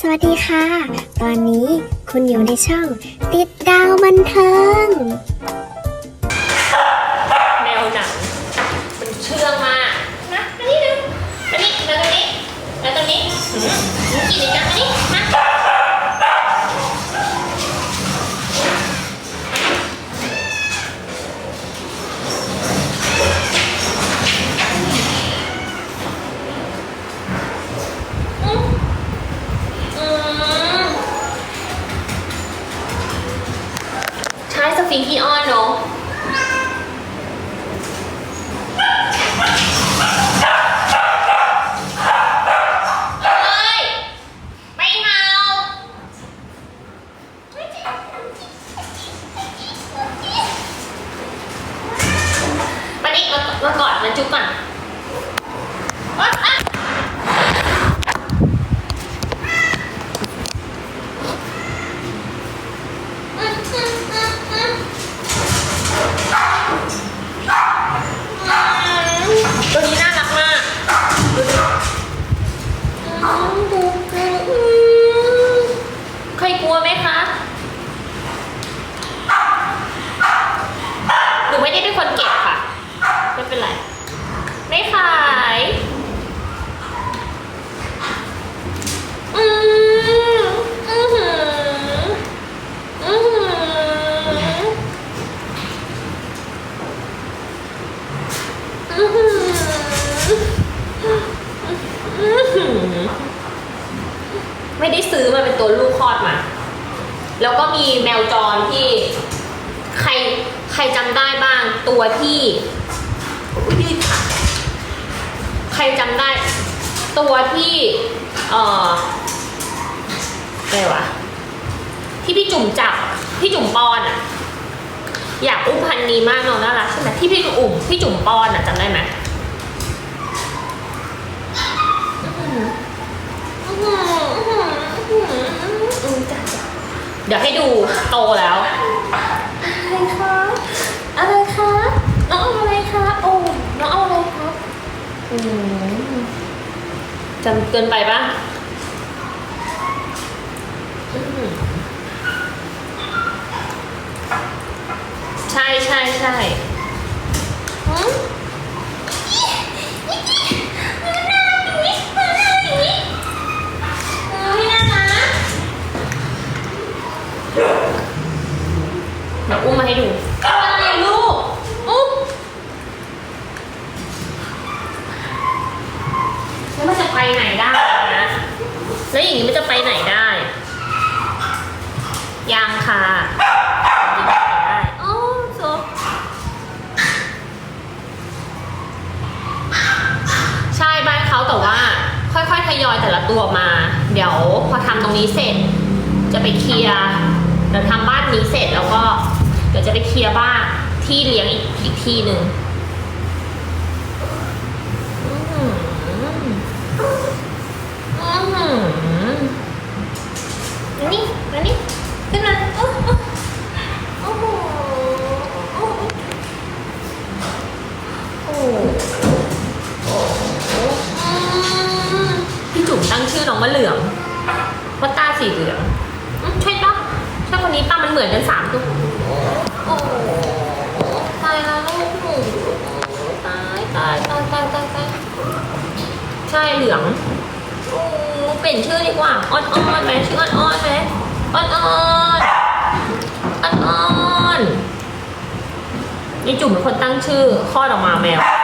สวัสดีค่ะ ตอนนี้คุณอยู่ในช่อง ติดดาวบันเทิง สิงค์ที่อ้อนเนาะเอ้ยไม่เมามานี่มามากอดมันจุ๊บก่อนอ๊ะอ๊ะอืมอืมอืมอืมตัวนี้น่ารักมากดูดิ เคยกลัวไหมคะ หนูไม่ได้เป็นคนเก็บค่ะ ไม่เป็นไร ไม่ขายอืมอือหืออือหืออือหือ อื้อหือ ไม่ได้ซื้อมาเป็นตัวลูกคลอดมา แล้วก็มีแมวจรที่ ใครใครจำได้บ้างตัวที่ยืดค่ะใครจำได้ ตัวที่ เอ่ออะไรวะที่พี่จุ่มจับ พี่จุ่มปอนอะ อยากอุ้มพันนี้มากเนอะน่ารักใช่ไหมที่พี่อุ่มพี่จุ่มป้อนอะจำได้ไหมเดี๋ยวให้ดูโตแล้ว อะไรคะ อะไรคะ น้องเอาอะไรคะ โอ้ น้องเอาอะไรคะอืมจำเกินไปปะอืมใช่ ใช่ใช่หืมไม่น่ารักเดี๋ยวอุ้มมาให้ดูอะไรลูกอุ้มแล้วมันจะไปไหนได้นะ แล้วอย่างนี้มันจะไปไหนได้ ยังค่ะ ตัวมา เดี๋ยวพอทำตรงนี้เสร็จ จะไปเคลียร์เดี๋ยวทำบ้านนี้เสร็จแล้วก็เดี๋ยวจะไปเคลียร์บ้านที่เลี้ยงอีกอีกที่หนึ่งอืมอืมานี่มานี่ขึ้นมาโอ้โอ้โอ้โหโอ้โหโอ้โหโอ้โหอืมพี่จุ๋มตั้งชื่อน้อง มะเหลืองเพราะตาสีเหลืองอืมใช่ปะใช่คนนี้ป้ามันเหมือนกันสามตัวโอ้โหตายแล้วลูกหนูตายตายตายตายตายตายใช่เหลืองโอ้เปลี่ยนชื่อดีกว่าอ้อนอ้อนไหมชื่ออ้อนอ้อนไหมอ้อนอ้อนอ้อนอ้อนนี่จุ๋มเป็นคนตั้งชื่อคลอดออกมาแมวโอ้